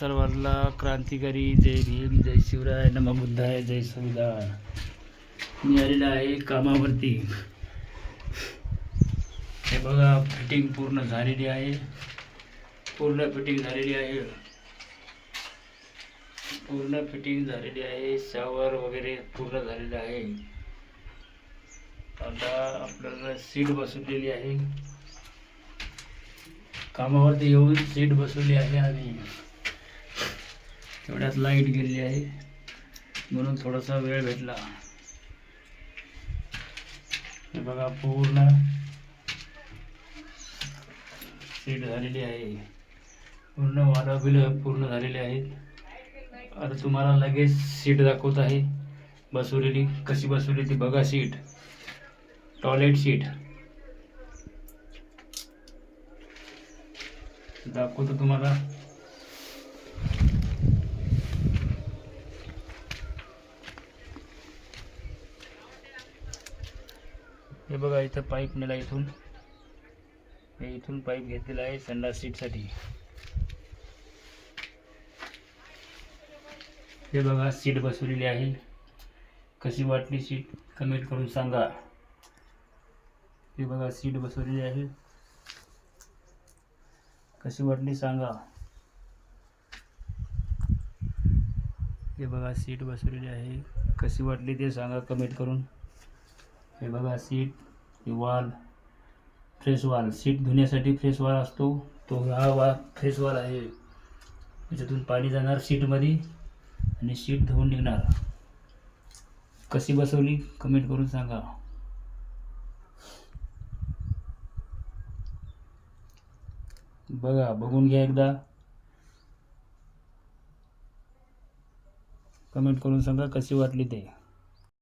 सर्वांना क्रांतिकारी जय भीम जय शिवराय नम बुद्धाय जय संविधान. मी आलेला आहे कामावरती. हे बघा फिटिंग पूर्ण झालेली आहे. पूर्ण फिटिंग झालेली आहे. पूर्ण फिटिंग झालेली आहे. शावर वगैरे पूर्ण झालेलं आहे. आता आपल्याला सीट बसवलेली आहे. कामावरती येऊन सीट बसवली आहे आणि तेवढ्यात लाइट गेलेली आहे. म्हणून थोडासा वेळ भेटला. हे बघा पूर्ण सीट झालेली आहे. पूर्ण वारं बिल पूर्ण झालेले आहेत. आता तुम्हाला लगेच सीट दाखवत आहे. बसवलेली कशी बसवली ती बघा सीट. Toilet seat. दाखवतो तुम्हाला. हे बघा इथं पाईप नेला इथून. हे इथून पाईप घेतलेला आहे संडास सीटसाठी. हे बघा सीट बसवलेली आहे. कशी वाटली सीट? कमेंट करून सांगा. हे बघा सीट बसवलेली आहे. कशी वाटली सांगा. हे बघा सीट बसवलेली आहे. कशी वाटली ते सांगा कमेंट करून. हे बघा सीट वाल फ्रेश वाल सीट धुण्यासाठी फ्रेश वाल असतो. तो हा वा फ्रेश वाल आहे. त्याच्यातून पाणी जाणार सीटमध्ये आणि सीट धुवून निघणार. कशी बसवली? कमेंट करून सांगा. बघा बघून घ्या एकदा. कमेंट करून सांगा कशी वाटली ते.